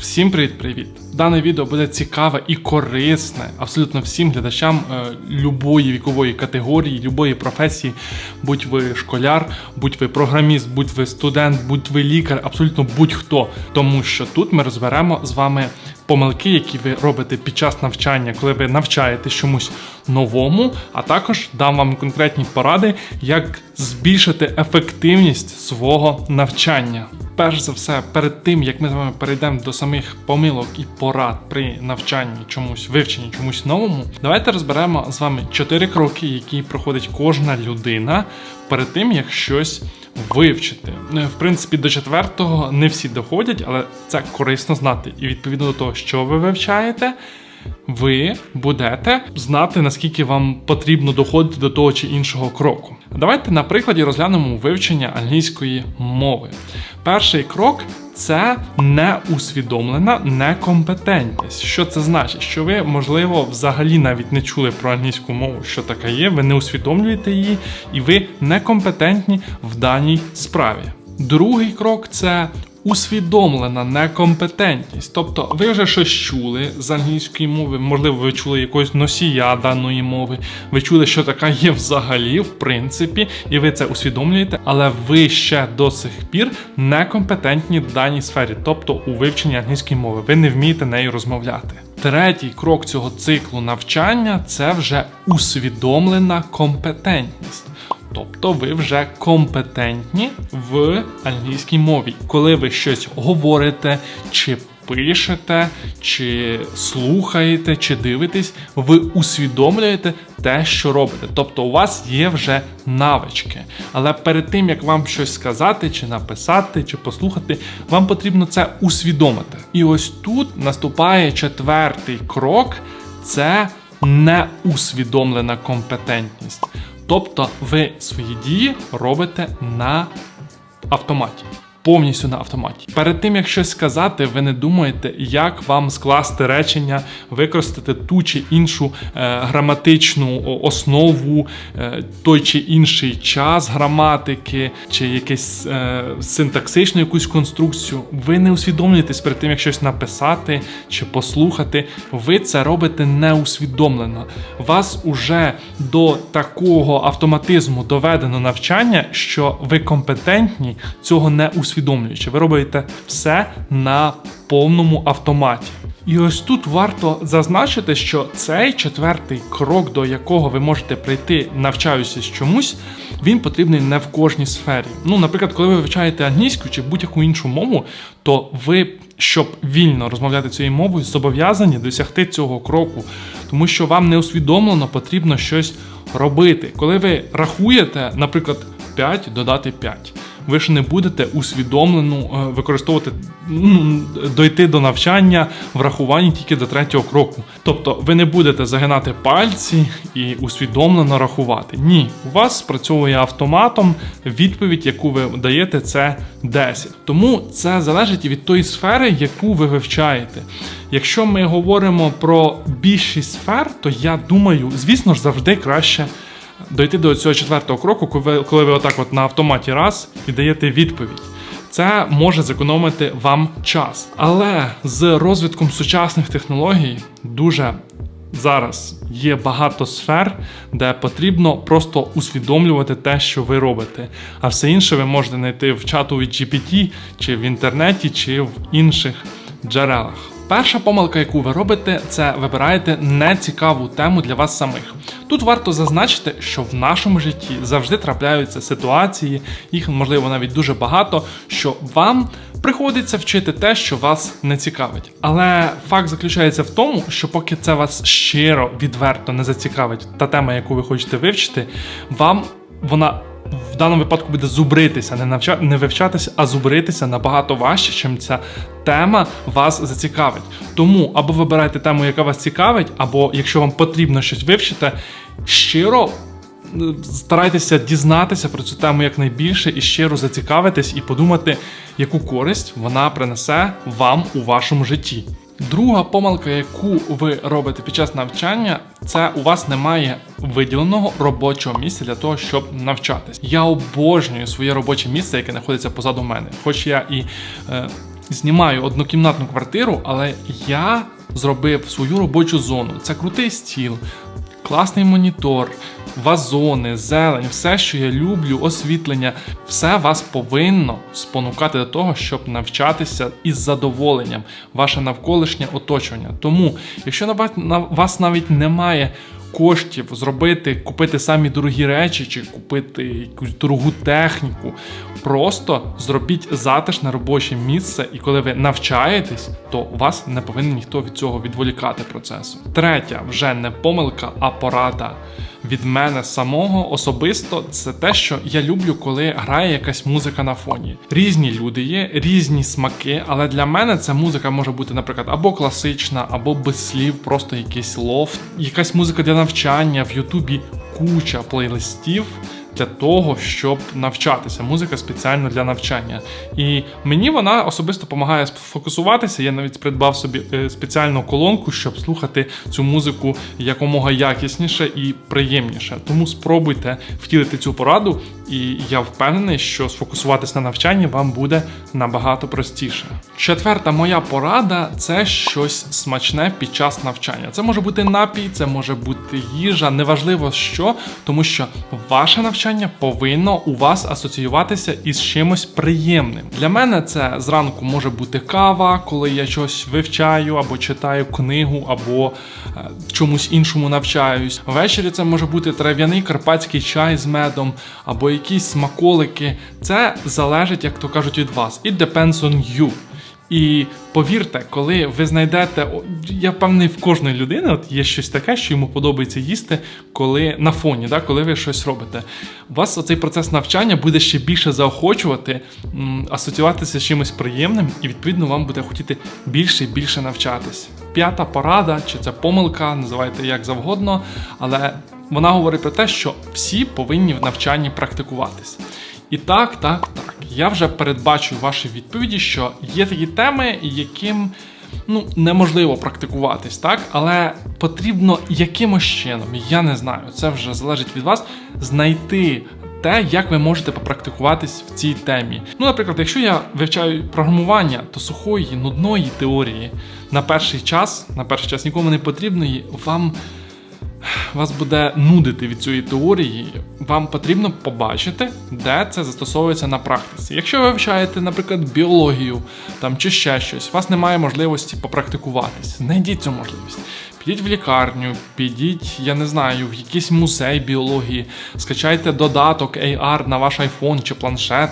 Всім привіт-привіт! Дане відео буде цікаве і корисне абсолютно всім глядачам е, любої вікової категорії, любої професії, будь ви школяр, будь ви програміст, будь ви студент, будь ви лікар, абсолютно будь-хто. Тому що тут ми розберемо з вами помилки, які ви робите під час навчання, коли ви навчаєтесь чомусь новому, а також дам вам конкретні поради, як збільшити ефективність свого навчання. Перш за все, перед тим як ми з вами перейдемо до самих помилок і порад при навчанні чомусь, вивченні чомусь новому, давайте розберемо з вами чотири кроки, які проходить кожна людина перед тим, як щось вивчити. Е, В принципі, до четвертого не всі доходять, але це корисно знати. І відповідно до того, що ви вивчаєте. Ви будете знати, наскільки вам потрібно доходити до того чи іншого кроку. Давайте на прикладі розглянемо вивчення англійської мови. Перший крок це неусвідомлена некомпетентність. Що це значить? Що ви, можливо, взагалі навіть не чули про англійську мову, що така є, ви не усвідомлюєте її, і ви некомпетентні в даній справі. Другий крок це усвідомлена некомпетентність. Тобто ви вже щось чули з англійської мови, можливо, ви чули якогось носія даної мови, ви чули, що така є взагалі, в принципі, і ви це усвідомлюєте, але ви ще до сих пір некомпетентні в даній сфері, тобто у вивченні англійської мови. Ви не вмієте нею розмовляти. Третій крок цього циклу навчання це вже усвідомлена компетентність. Тобто ви вже компетентні в англійській мові. Коли ви щось говорите, чи пишете, чи слухаєте, чи дивитесь, ви усвідомлюєте те, що робите. Тобто у вас є вже навички. Але перед тим, як вам щось сказати, чи написати, чи послухати, вам потрібно це усвідомити. І ось тут наступає четвертий крок це неусвідомлена компетентність. Тобто ви свої дії робите на автоматі. Повністю на автоматі. Перед тим як щось сказати, ви не думаєте, як вам скласти речення, використати ту чи іншу е, граматичну основу, е, той чи інший час граматики, чи якесь е, синтаксичну якусь конструкцію. Ви не усвідомлюєтесь перед тим, як щось написати чи послухати. Ви це робите неусвідомлено. Вас уже до такого автоматизму доведено навчання, що ви компетентні цього не усвідомлюючи. Ви робите все на повному автоматі. І ось тут варто зазначити, що цей четвертий крок, до якого ви можете прийти, навчаючись чомусь, він потрібний не в кожній сфері. Ну, наприклад, коли ви вивчаєте англійську чи будь-яку іншу мову, то ви, щоб вільно розмовляти цією мовою, зобов'язані досягти цього кроку, тому що вам не усвідомлено потрібно щось робити. Коли ви рахуєте, наприклад, 5 додати 5 ви ж не будете усвідомлено е, використовувати ну, дойти до навчання в рахуванні тільки до третього кроку. Тобто ви не будете загинати пальці і усвідомлено рахувати. Ні, у вас спрацьовує автоматом відповідь, яку ви даєте, це 10. Тому це залежить від тої сфери, яку ви вивчаєте. Якщо ми говоримо про більшість сфер, то я думаю, звісно ж, завжди краще дойти до цього четвертого кроку, коли ви, отак от на автоматі раз і даєте відповідь. Це може зекономити вам час. Але з розвитком сучасних технологій дуже зараз є багато сфер, де потрібно просто усвідомлювати те, що ви робите. А все інше ви можете знайти в чату від GPT, чи в інтернеті, чи в інших джерелах. Перша помилка, яку ви робите, це вибираєте нецікаву тему для вас самих. Тут варто зазначити, що в нашому житті завжди трапляються ситуації, їх можливо навіть дуже багато, що вам приходиться вчити те, що вас не цікавить. Але факт заключається в тому, що поки це вас щиро, відверто не зацікавить та тема, яку ви хочете вивчити, вам вона в даному випадку буде зубритися, не навча... не вивчатися, а зубритися набагато важче, чим ця тема вас зацікавить. Тому або вибирайте тему, яка вас цікавить, або якщо вам потрібно щось вивчити, щиро е, старайтеся дізнатися про цю тему якнайбільше і щиро зацікавитись і подумати, яку користь вона принесе вам у вашому житті. Друга помилка, яку ви робите під час навчання, це у вас немає виділеного робочого місця для того, щоб навчатись. Я обожнюю своє робоче місце, яке знаходиться позаду мене. Хоч я і е, знімаю однокімнатну квартиру, але я зробив свою робочу зону. Це крутий стіл, класний монітор, вазони, зелень, все, що я люблю, освітлення, все вас повинно спонукати до того, щоб навчатися із задоволенням, ваше навколишнє оточення. Тому, якщо на вас- навіть немає коштів зробити, купити самі дорогі речі чи купити якусь дорогу техніку. Просто зробіть затишне робоче місце, і коли ви навчаєтесь, то вас не повинен ніхто від цього відволікати процесу. Третя вже не помилка, а порада від мене самого особисто. Це те, що я люблю, коли грає якась музика на фоні. Різні люди є, різні смаки, але для мене ця музика може бути, наприклад, або класична, або без слів, просто якийсь лофт, якась музика для навчання в Ютубі куча плейлистів для того, щоб навчатися. Музика спеціально для навчання. І мені вона особисто допомагає сфокусуватися. Я навіть придбав собі е, спеціальну колонку, щоб слухати цю музику якомога якісніше і приємніше. Тому спробуйте втілити цю пораду, і я впевнений, що сфокусуватись на навчанні вам буде набагато простіше. Четверта моя порада це щось смачне під час навчання. Це може бути напій, це може бути їжа, неважливо що, тому що ваше навчання повинно у вас асоціюватися із чимось приємним. Для мене це зранку може бути кава, коли я щось вивчаю або читаю книгу, або е, чомусь іншому навчаюсь. Ввечері це може бути трав'яний карпатський чай з медом, або якісь смаколики. Це залежить, як то кажуть, від вас. It depends on you. І повірте, коли ви знайдете, я впевнений, в кожної людини от є щось таке, що йому подобається їсти, коли на фоні, да, коли ви щось робите. Вас оцей процес навчання буде ще більше заохочувати, асоціюватися з чимось приємним, і відповідно вам буде хотіти більше і більше навчатись. П'ята порада, чи це помилка, називайте як завгодно, але вона говорить про те, що всі повинні в навчанні практикуватись. І так, так, так. Я вже передбачу ваші відповіді, що є такі теми, яким ну, неможливо практикуватись, так? Але потрібно якимось чином, я не знаю, це вже залежить від вас, знайти те, як ви можете попрактикуватись в цій темі. Ну, наприклад, якщо я вивчаю програмування, то сухої, нудної теорії на перший час, на перший час нікому не потрібної, вам вас буде нудити від цієї теорії, вам потрібно побачити, де це застосовується на практиці. Якщо ви вивчаєте, наприклад, біологію там чи ще щось, у вас немає можливості попрактикуватись. Знайдіть цю можливість. Підіть в лікарню, підіть, я не знаю, в якийсь музей біології, скачайте додаток AR на ваш iPhone чи планшет.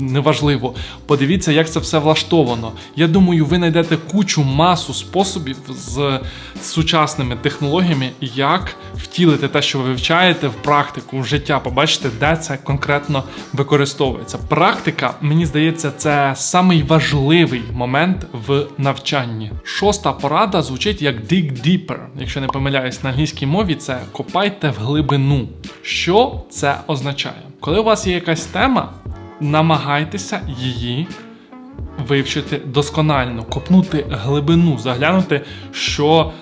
Неважливо, подивіться, як це все влаштовано. Я думаю, ви знайдете кучу масу способів з сучасними технологіями, як втілити те, що ви вивчаєте в практику, в життя, побачите, де це конкретно використовується. Практика, мені здається, це самий важливий момент в навчанні. Шоста порада звучить як dig deeper. Якщо не помиляюсь на англійській мові, це копайте в глибину. Що це означає? Коли у вас є якась тема, намагайтеся її вивчити досконально, копнути глибину, заглянути, що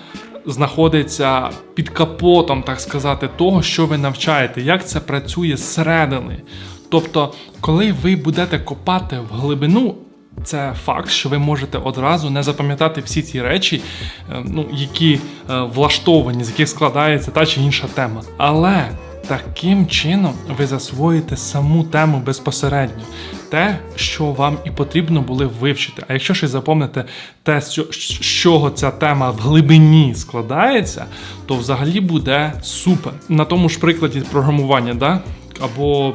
знаходиться під капотом, так сказати, того, що ви навчаєте, як це працює зсередини. Тобто, коли ви будете копати в глибину, це факт, що ви можете одразу не запам'ятати всі ці речі, е, ну, які е, влаштовані, з яких складається та чи інша тема. Але таким чином ви засвоїте саму тему безпосередньо, те, що вам і потрібно було вивчити. А якщо ще запам'ятаєте те, з чого ця тема в глибині складається, то взагалі буде супер. На тому ж прикладі програмування, да? або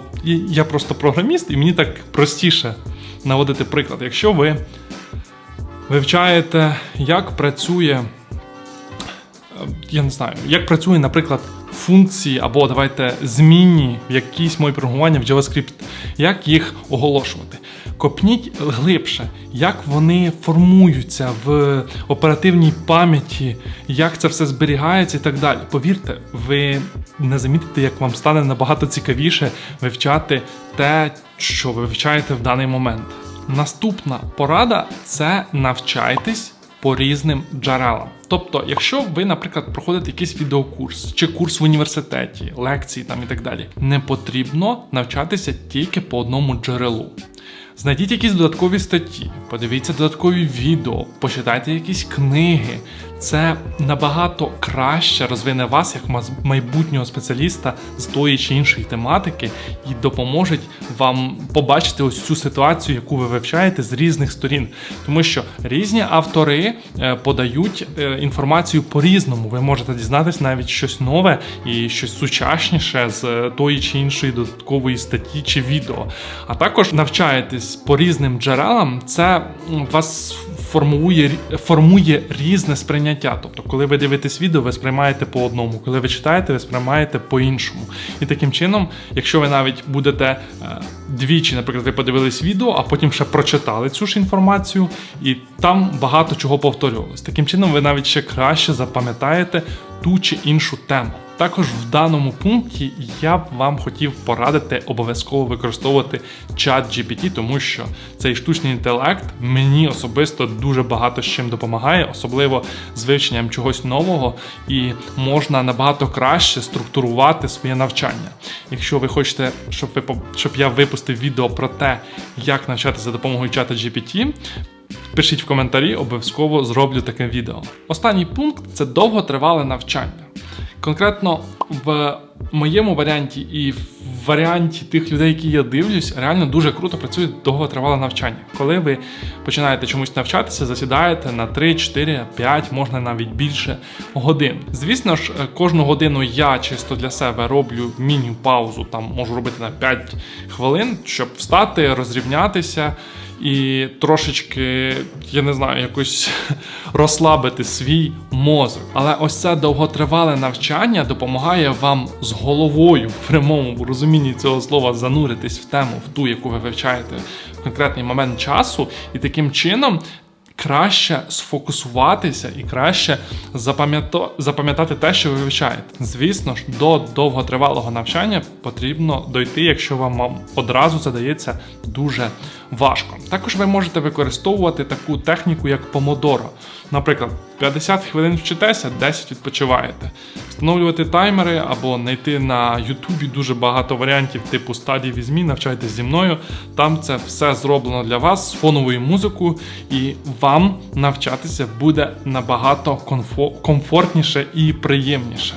я просто програміст, і мені так простіше наводити приклад. Якщо ви вивчаєте, як працює е, я не знаю, як працює, наприклад, функції або давайте змінні в якісь мої програмування в JavaScript, як їх оголошувати. Копніть глибше, як вони формуються в оперативній пам'яті, як це все зберігається і так далі. Повірте, ви не замітите, як вам стане набагато цікавіше вивчати те, що ви вивчаєте в даний момент. Наступна порада це навчайтесь по різним джерелам. Тобто, якщо ви, наприклад, проходите якийсь відеокурс чи курс в університеті, лекції там і так далі, не потрібно навчатися тільки по одному джерелу. Знайдіть якісь додаткові статті, подивіться додаткові відео, почитайте якісь книги. Це набагато краще розвине вас як майбутнього спеціаліста з тої чи іншої тематики і допоможе вам побачити ось цю ситуацію, яку ви вивчаєте з різних сторін. Тому що різні автори е, подають е, інформацію по-різному. Ви можете дізнатися навіть щось нове і щось сучасніше з е, тої чи іншої додаткової статті чи відео. А також навчаєтесь по різним джерелам. Це вас формує, формує різне сприйняття. Тобто, коли ви дивитесь відео, ви сприймаєте по одному, коли ви читаєте, ви сприймаєте по іншому. І таким чином, якщо ви навіть будете е, двічі, наприклад, ви подивились відео, а потім ще прочитали цю ж інформацію, і там багато чого повторювалось. Таким чином, ви навіть ще краще запам'ятаєте ту чи іншу тему. Також в даному пункті я б вам хотів порадити обов'язково використовувати чат GPT, тому що цей штучний інтелект мені особисто дуже багато з чим допомагає, особливо з вивченням чогось нового, і можна набагато краще структурувати своє навчання. Якщо ви хочете, щоб ви щоб я випустив відео про те, як навчатися за допомогою чата GPT, Пишіть в коментарі, обов'язково зроблю таке відео. Останній пункт це довготривале навчання. Конкретно в моєму варіанті і в варіанті тих людей, які я дивлюсь, реально дуже круто працює довготривале навчання. Коли ви починаєте чомусь навчатися, засідаєте на 3, 4, 5, можна навіть більше годин. Звісно ж, е, кожну годину я чисто для себе роблю міні-паузу, там можу робити на 5 хвилин, щоб встати, розрівнятися і трошечки, я не знаю, якось розслабити свій мозок. Але ось це довготривале навчання допомагає вам з головою в прямому розумінні цього слова зануритись в тему, в ту, яку ви вивчаєте в конкретний момент часу, і таким чином. Краще сфокусуватися і краще запам'ятати те, що ви вивчаєте. Звісно ж, до довготривалого навчання потрібно дойти, якщо вам одразу задається дуже важко. Також ви можете використовувати таку техніку, як помодоро. Наприклад, 50 хвилин вчитеся, 10 відпочиваєте. Встановлювати таймери або знайти на Ютубі дуже багато варіантів типу стадії візьмі, навчайтесь зі мною. Там це все зроблено для вас з фоновою музикою, і вам навчатися буде набагато комфо- комфортніше і приємніше.